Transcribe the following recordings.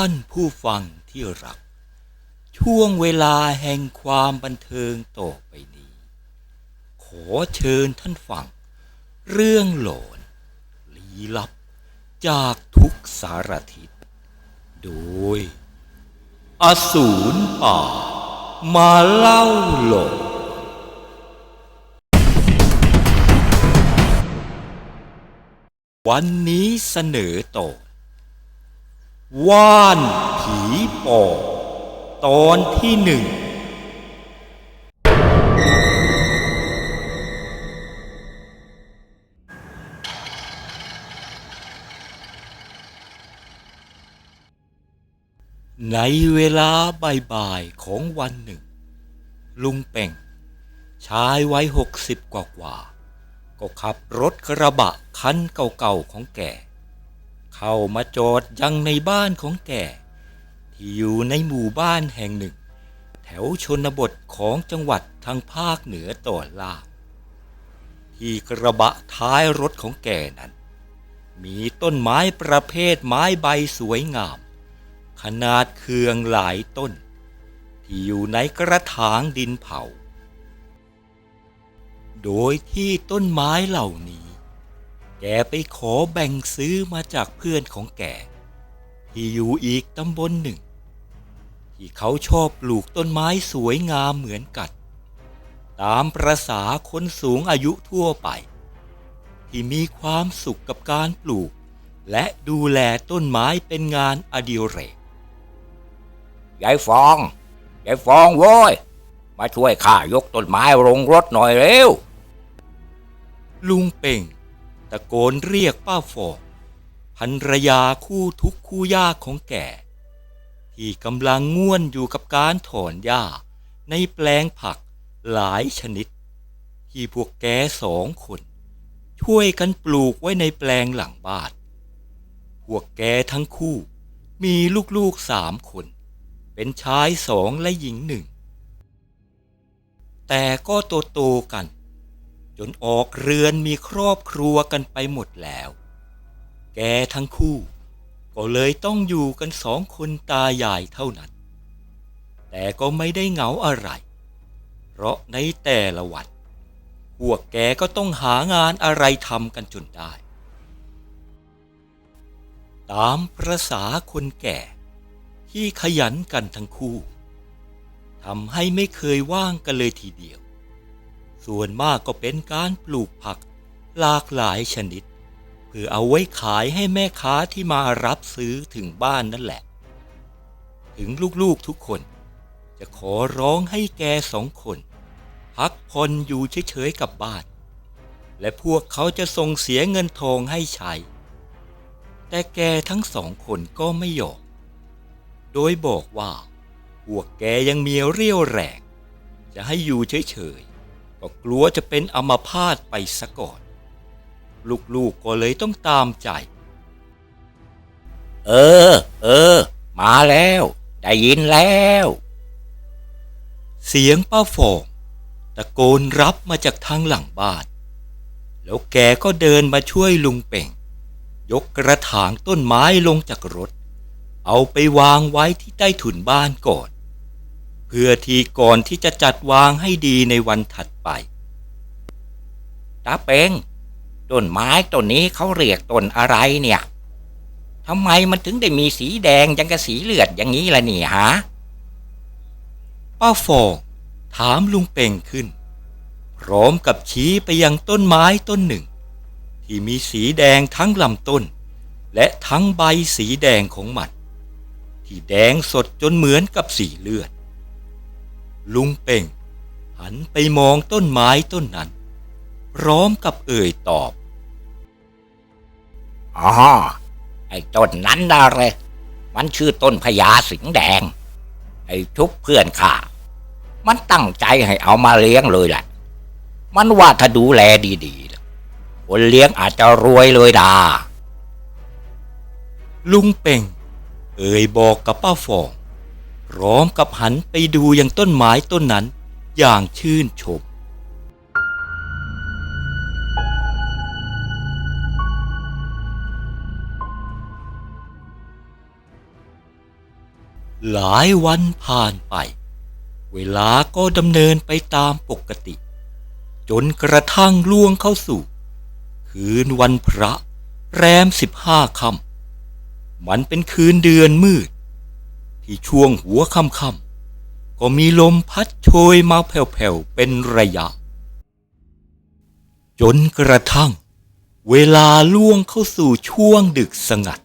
ท่านผู้ฟังที่รัก ช่วงเวลาแห่งความบันเทิงต่อไปนี้ ขอเชิญท่านฟัง เรื่องหลอนลี้ลับ จากทุกสารทิศ โดย อสูรป่า มาเล่าหลอนวันนี้เสนอตอน ว่านผีปอบตอนที่หนึ่ง ในเวลาบ่ายๆของวันหนึ่ง ลุงเป่ง ชายวัยหกสิบกว่าก็ขับรถกระบะคันเก่าๆของแก เข้ามาจอดยังในบ้านของแก ที่อยู่ในหมู่บ้านแห่งหนึ่ง แถวชนบทของจังหวัดทางภาคเหนือตอนล่างที่กระบะท้ายรถของแกนั้น มีต้นไม้ประเภทไม้ใบสวยงาม ขนาดเคืองหลายต้น ที่อยู่ในกระถางดินเผา โดยที่ต้นไม้เหล่านี้ แกไปขอแบ่งซื้อมาจากเพื่อนของแกที่อยู่อีกตำบลหนึ่ง ที่เขาชอบปลูกต้นไม้สวยงามเหมือนกัน ตามประษาคนสูงอายุทั่วไป ที่มีความสุขกับการปลูก และดูแลต้นไม้เป็นงานอดิเรกยายฟองยายฟองโว้ยมาช่วยข้ายกต้นไม้ลงรถหน่อยเร็ว ลุงเป่ง ตะโกนเรียกป้าฟองภรรยาคู่ทุกคู่ยากของแกที่กำลังง่วนอยู่กับการถอนหญ้าในแปลงผักหลายชนิด ที่พวกแกสองคน ช่วยกันปลูกไว้ในแปลงหลังบ้าน พวกแกทั้งคู่มีลูกๆสามคน เป็นชายสองและหญิงหนึ่ง แต่ก็โตโตกัน จนออกเรือนมีครอบครัวกันไปหมดแล้ว แกทั้งคู่ ก็เลยต้องอยู่กันสองคนตายายเท่านั้น แต่ก็ไม่ได้เหงาอะไร เพราะในแต่ละวัน พวกแกก็ต้องหางานอะไรทำกันจนได้ ตามประษาคนแก่ที่ขยันกันทั้งคู่ทำให้ไม่เคยว่างกันเลยทีเดียว ส่วนมากก็เป็นการปลูกผักหลากหลายชนิด เพื่อเอาไว้ขายให้แม่ค้าที่มารับซื้อถึงบ้านนั่นแหละ ถึงลูกๆทุกคน จะขอร้องให้แกสองคน พักผ่อนอยู่เฉยๆกับบ้าน และพวกเขาจะส่งเสียเงินทองให้ใช้ แต่แกทั้งสองคนก็ไม่ยอมโดยบอกว่าพวกแกยังมีเรี่ยวแรงจะให้อยู่เฉยๆ ก็กลัวจะเป็นอัมพาตไปซะก่อน ลูกๆก็เลยต้องตามใจ เออ เออ มาแล้ว ได้ยินแล้ว เสียงป้าฟองตะโกนรับมาจากทางหลังบ้าน แล้วแกก็เดินมาช่วยลุงเป่ง ยกกระถางต้นไม้ลงจากรถ เอาไปวางไว้ที่ใต้ถุนบ้านก่อน เพื่อที่ก่อนที่จะจัดวางให้ดีในวันถัดไปตาเปงต้นไม้ต้นนี้เขาเรียกต้นอะไรเนี่ยทำไมมันถึงได้มีสีแดงยังกับสีเลือดอย่างนี้ล่ะนี่ฮะป้าฟองถามลุงเป่งขึ้น พร้อมกับชี้ไปยังต้นไม้ต้นหนึ่ง ที่มีสีแดงทั้งลำต้น และทั้งใบสีแดงของมันที่แดงสดจนเหมือนกับสีเลือด ลุงเป่ง หันไปมองต้นไม้ต้นนั้น พร้อมกับเอ่ยตอบอ๋อไอ้ต้นนั้นนะเรมันชื่อต้นพญาสิงห์แดง ไอ้ทุบเพื่อนข้ามันตั้งใจให้เอามาเลี้ยงเลยแหละ มันว่าถ้าดูแลดีๆล่ะคนเลี้ยงอาจจะรวยเลยดา ลุงเป่ง เอ่ยบอกกับป้าฟองพ ร้อมกับหันไปดูยังต้นไม้ต้นนั้นอย่างชื่นชม หลายวันผ่านไป เวลาก็ดำเนินไปตามปกติ จนกระทั่งล่วงเข้าสู่ คืนวันพระ แรมสิบห้าค่ำมันเป็นคืนเดือนมืด ที่ช่วงหัวค่ำๆก็มีลมพัดโชยมาแผ่วๆเป็นระยะ จนกระทั่ง เวลาล่วงเข้าสู่ช่วงดึกสงัด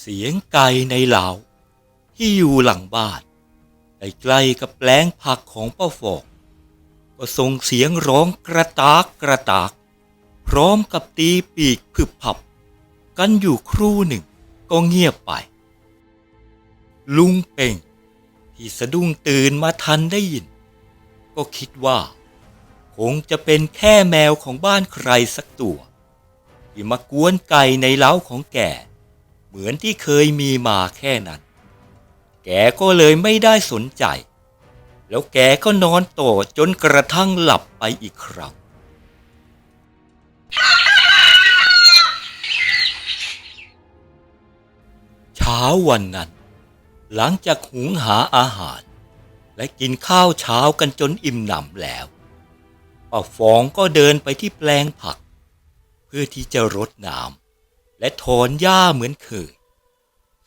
เสียงไก่ในเหลาที่อยู่หลังบ้าน ใกล้ๆกับแปลงผักของป้าฟอก ก็ส่งเสียงร้องกระตากกระตาก พร้อมกับตีปีกผึบผับ กันอยู่ครู่หนึ่งก็เงียบไป ลุงเป่ง ที่สะดุ้งตื่นมาทันได้ยิน ก็คิดว่า คงจะเป็นแค่แมวของบ้านใครสักตัว ที่มากวนไก่ในเล้าของแกเหมือนที่เคยมีมาแค่นั้น แกก็เลยไม่ได้สนใจ แล้วแกก็นอนต่อจนกระทั่งหลับไปอีกครั้งเช้าวันนั้น หลังจากหุงหาอาหาร และกินข้าวเช้ากันจนอิ่มหนำแล้วป้าฟองก็เดินไปที่แปลงผัก เพื่อที่จะรดน้ำและถอนหญ้าเหมือนเคย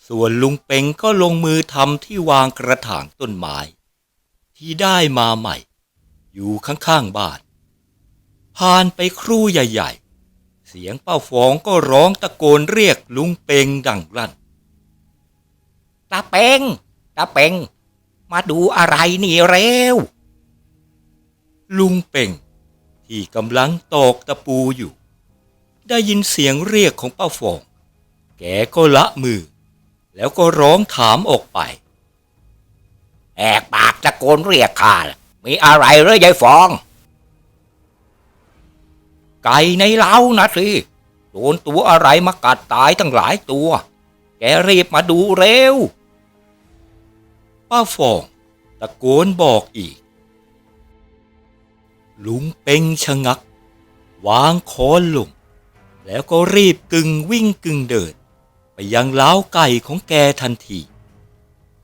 ส่วนลุงเป็งก็ลงมือทำที่วางกระถางต้นไม้ที่ได้มาใหม่ อยู่ข้างๆบ้าน ผ่านไปครู่ใหญ่ ๆ เสียงป้าฟองก็ร้องตะโกนเรียกลุงเป็งดังลั่นตาเปงตาเปงมาดูอะไรนี่เร็ว ลุงเป่งที่กำลังตอกตะปูอยู่ ได้ยินเสียงเรียกของป้าฟอง แกก็ละมือ แล้วก็ร้องถามออกไป แอกปากตะโกนเรียกข้า มีอะไรหรือยายฟอง ไก่ในเล้านะสิโดนตัวอะไรมากัดตายตั้งหลายตัว แกรีบมาดูเร็ว ป้าฟองตะโกนบอกอีก ลุงเป่งชะงัก วางค้อนลง แล้วก็รีบกึ่งวิ่งกึ่งเดิน ไปยังเล้าไก่ของแกทันที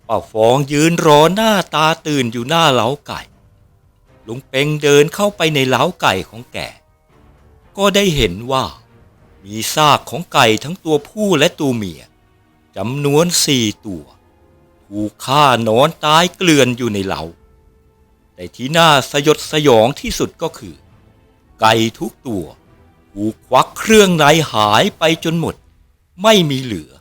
ป้าฟองยืนรอหน้าตาตื่นอยู่หน้าเล้าไก่ ลุงเป่งเดินเข้าไปในเล้าไก่ของแก ก็ได้เห็นว่า มีซากของไก่ทั้งตัวผู้และตัวเมียจำนวนสี่ตัวถูกฆ่านอนตายเกลื่อนอยู่ในเหลาแต่ที่น่าสยดสยองที่สุดก็คือ ไก่ทุกตัวถูกควักเครื่องในหายไปจนหมด ไม่มีเหลือ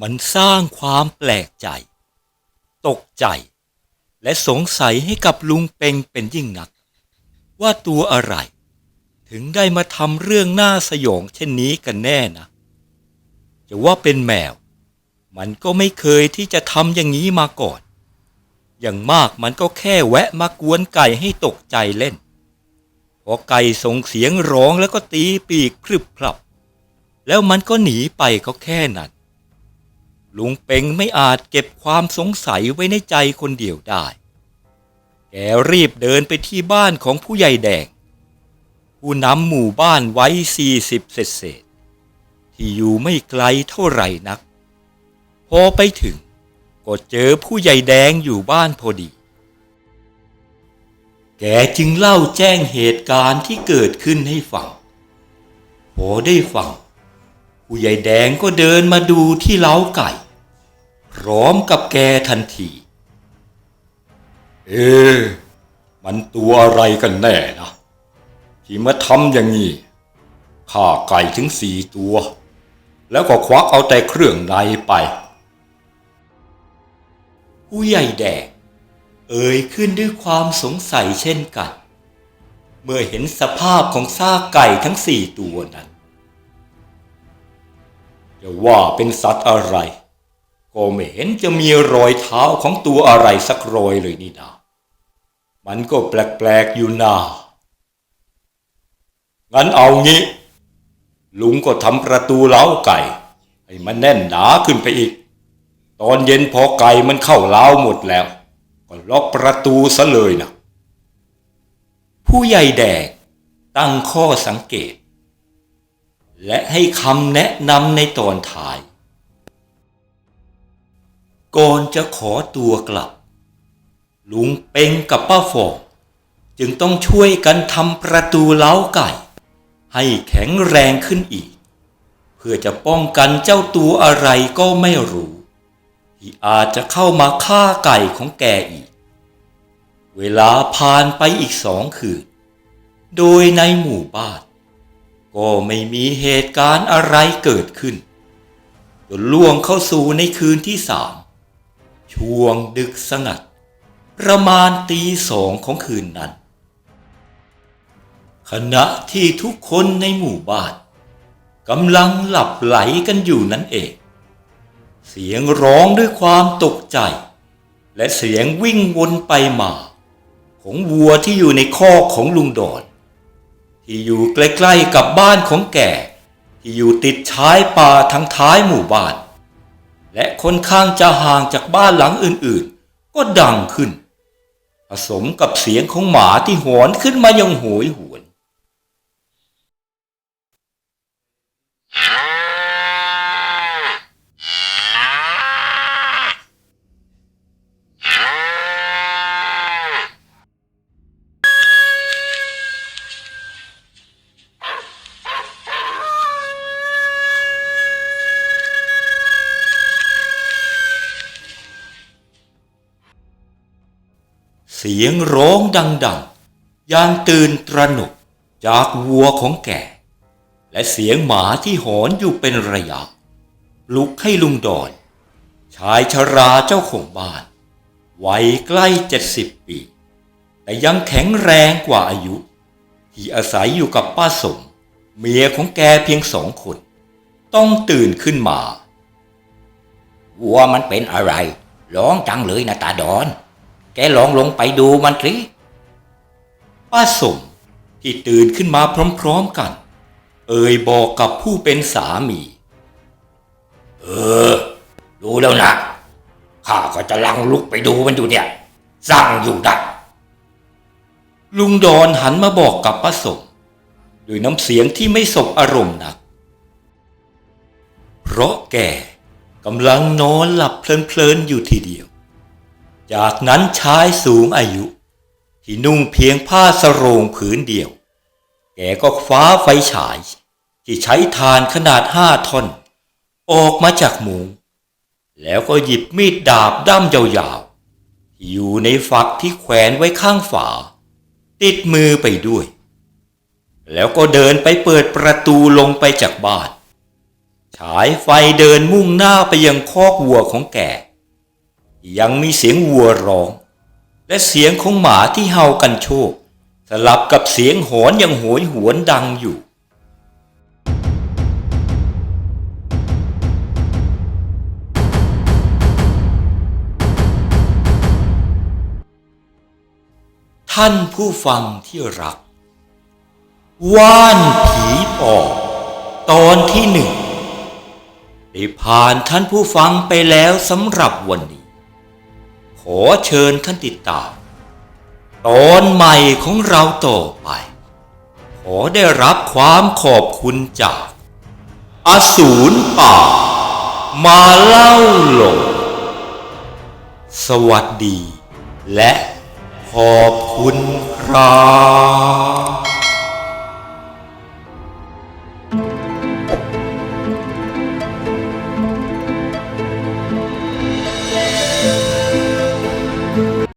มันสร้างความแปลกใจ ตกใจ และสงสัยให้กับลุงเป็งเป็นยิ่งนัก ว่าตัวอะไร ถึงได้มาทำเรื่องน่าสยองเช่นนี้กันแน่นะ จะว่าเป็นแมว มันก็ไม่เคยที่จะทำอย่างนี้มาก่อน อย่างมากมันก็แค่แวะมากวนไก่ให้ตกใจเล่น พอไก่ส่งเสียงร้องแล้วก็ตีปีกพรึบพรับ แล้วมันก็หนีไปก็แค่นั้น ลุงเป็งไม่อาจเก็บความสงสัยไว้ในใจคนเดียวได้ แกรีบเดินไปที่บ้านของผู้ใหญ่แดง ผู้นำหมู่บ้านไว้สี่สิบเศษๆที่อยู่ไม่ไกลเท่าไหร่นัก พอไปถึงก็เจอผู้ใหญ่แดงอยู่บ้านพอดี แกจึงเล่าแจ้งเหตุการณ์ที่เกิดขึ้นให้ฟังพอได้ฟังผู้ใหญ่แดงก็เดินมาดูที่เล้าไก่ พร้อมกับแกทันที เอ๊ะมันตัวอะไรกันแน่นะ ที่มาทำอย่างนี้ฆ่าไก่ถึงสี่ตัว แล้วก็ควักเอาแต่เครื่องในไป ผู้ใหญ่แดง เอ่ยขึ้นด้วยความสงสัยเช่นกัน เมื่อเห็นสภาพของซากไก่ทั้งสี่ตัวนั้นจะว่าเป็นสัตว์อะไร ก็ไม่เห็นจะมีรอยเท้าของตัวอะไรสักรอยเลยนี่นามันก็แปลกๆอยู่นางั้นเอางี้ ลุงก็ทำประตูเล้าไก่ ให้มันแน่นหนาขึ้นไปอีก ตอนเย็นพอไก่มันเข้าเล้าหมดแล้ว ก็ล็อกประตูซะเลยนะผู้ใหญ่แดกตั้งข้อสังเกต และให้คำแนะนำในตอนท้าย ก่อนจะขอตัวกลับ ลุงเป็งกับป้าฟองจึงต้องช่วยกันทำประตูเล้าไก่ ให้แข็งแรงขึ้นอีก เพื่อจะป้องกันเจ้าตัวอะไรก็ไม่รู้ ที่อาจจะเข้ามาฆ่าไก่ของแกอีก เวลาผ่านไปอีกสองคืน โดยในหมู่บ้าน ก็ไม่มีเหตุการณ์อะไรเกิดขึ้น จนล่วงเข้าสู่ในคืนที่สาม ช่วงดึกสงัด ประมาณตีสองของคืนนั้น ขณะที่ทุกคนในหมู่บ้านกำลังหลับไหลกันอยู่นั่นเอง เสียงร้องด้วยความตกใจ และเสียงวิ่งวนไปมา ของวัวที่อยู่ในคอกของลุงดอนที่อยู่ใกล้ๆกับบ้านของแก่ที่อยู่ติดชายป่าทางท้ายหมู่บ้าน และค่อนข้างจะห่างจากบ้านหลังอื่นๆ ก็ดังขึ้น ผสมกับเสียงของหมาที่หอนขึ้นมายังโหยหู สียงร้องดังๆอย่างตื่นตระหนกจากวัวของแก่และเสียงหมาที่หอนอยู่เป็นระยะปลุกให้ลุงดอนชายชราเจ้าของบ้านวัยใกล้เจ็ดสิบปี แต่ยังแข็งแรงกว่าอายุ ที่อาศัยอยู่กับป้าสม เมียของแกเพียงสองคน ต้องตื่นขึ้นมา วัวมันเป็นอะไร ร้องจังเลยนะตาดอน แกลองลงไปดูมันสิป้าสมที่ตื่นขึ้นมาพร้อมๆกัน เอ่ยบอกกับผู้เป็นสามี เออดูแล้วนะข้าก็จะลังลุกไปดูมันอยู่เนี่ยสั่งอยู่ดักลุงดอนหันมาบอกกับป้าสมด้วยน้ำเสียงที่ไม่สบอารมณ์นัก เพราะแกกำลังนอนหลับเพลินๆอยู่ทีเดียว จากนั้นชายสูงอายุ ที่นุ่งเพียงผ้าสโรงผืนเดียว แกก็คว้าไฟฉาย ที่ใช้ทานขนาดห้าท่อน ออกมาจากหมุงแล้วก็หยิบมีดดาบด้ามยาวๆที่อยู่ในฝักที่แขวนไว้ข้างฝา ติดมือไปด้วย แล้วก็เดินไปเปิดประตูลงไปจากบ้าน ฉายไฟเดินมุ่งหน้าไปยังคอกวัวของแก ยังมีเสียงวัวร้อง และเสียงของหมาที่เห่ากันโชค สลับกับเสียงหอนอย่างโหยหวนดังอยู่ ท่านผู้ฟังที่รัก ว่านผีปอบตอนที่หนึ่งได้ผ่านท่านผู้ฟังไปแล้วสำหรับวันนี้ ขอเชิญท่านติดตาม ตอนใหม่ของเราต่อไป ขอได้รับความขอบคุณจาก อสูรป่า มาเล่าหลงสวัสดีและขอบคุณครับ